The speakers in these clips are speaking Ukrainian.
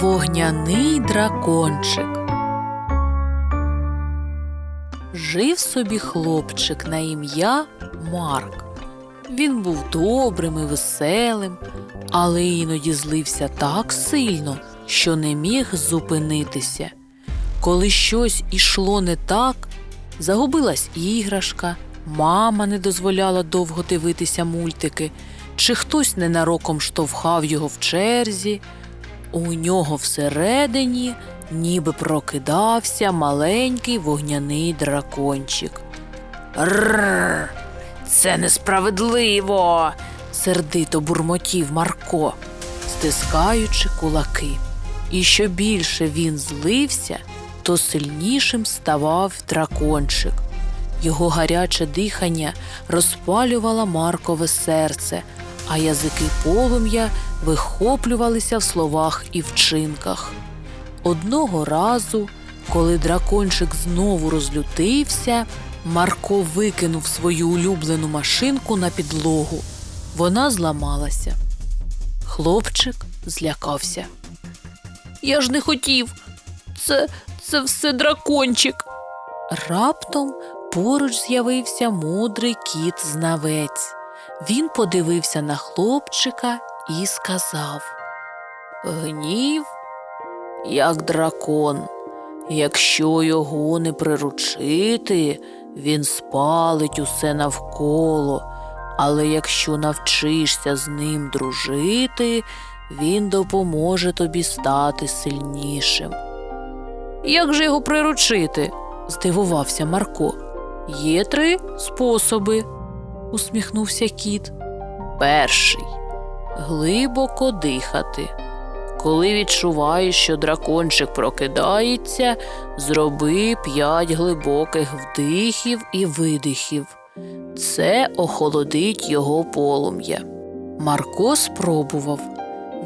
Вогняний дракончик. Жив собі хлопчик на ім'я Марк. Він був добрим і веселим, але іноді злився так сильно, що не міг зупинитися. Коли щось ішло не так, загубилась іграшка, мама не дозволяла довго дивитися мультики, чи хтось ненароком штовхав його в черзі. У нього всередині ніби прокидався маленький вогняний дракончик. Рррр, це несправедливо. сердито бурмотів Марко, стискаючи кулаки. І що більше він злився, то сильнішим ставав дракончик. Його гаряче дихання розпалювало Маркове серце, а язики полум'я вихоплювалися в словах і вчинках. Одного разу, коли дракончик знову розлютився, Марко викинув свою улюблену машинку на підлогу. Вона зламалася. Хлопчик злякався. Я ж не хотів. Це, це все дракончик. Раптом поруч з'явився мудрий кіт знавець. Він подивився на хлопчика і сказав: Гнів, як дракон. Якщо його не приручити, він спалить усе навколо. Але якщо навчишся з ним дружити, він допоможе тобі стати сильнішим. Як же його приручити? здивувався Марко. Є три способи, усміхнувся кіт. Перший глибоко дихати. Коли відчуваєш, що дракончик прокидається, зроби п'ять глибоких вдихів і видихів. Це охолодить його полум'я. Марко спробував.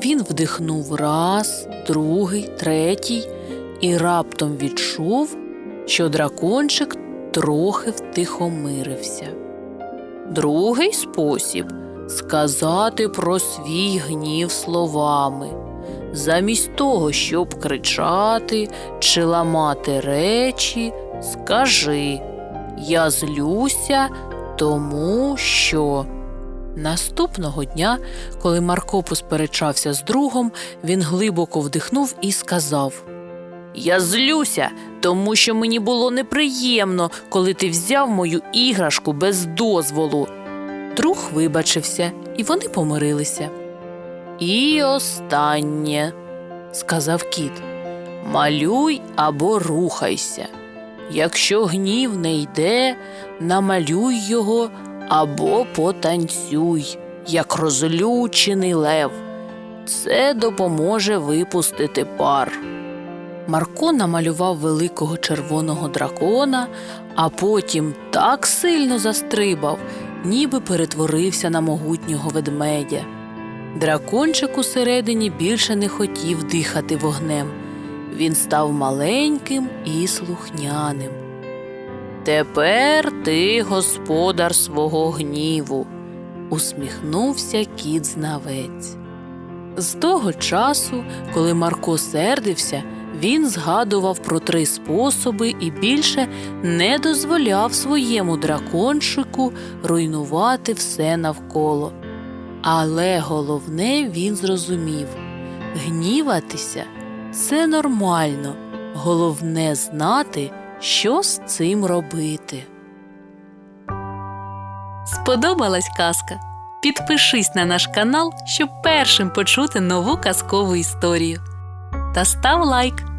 Він вдихнув раз, другий, третій і раптом відчув, що дракончик трохи втихомирився. Другий спосіб сказати про свій гнів словами. Замість того, щоб кричати чи ламати речі, скажи Я злюся, тому що. Наступного дня, коли Марко посперечався з другом, він глибоко вдихнув і сказав Я злюся, тому що мені було неприємно, коли ти взяв мою іграшку без дозволу. Друг вибачився, і вони помирилися. І останнє, сказав кіт, малюй або рухайся. Якщо гнів не йде, намалюй його або потанцюй, як розлючений лев. Це допоможе випустити пар. Марко намалював великого червоного дракона, а потім так сильно застрибав, ніби перетворився на могутнього ведмедя. Дракончик усередині більше не хотів дихати вогнем. Він став маленьким і слухняним. Тепер ти господар свого гніву, усміхнувся кіт знавець. З того часу, коли Марко сердився, він згадував про три способи і більше не дозволяв своєму дракончику руйнувати все навколо. Але головне він зрозумів гніватися це нормально, головне знати, що з цим робити. Сподобалась казка? Підпишись на наш канал, щоб першим почути нову казкову історію. Та став лайк.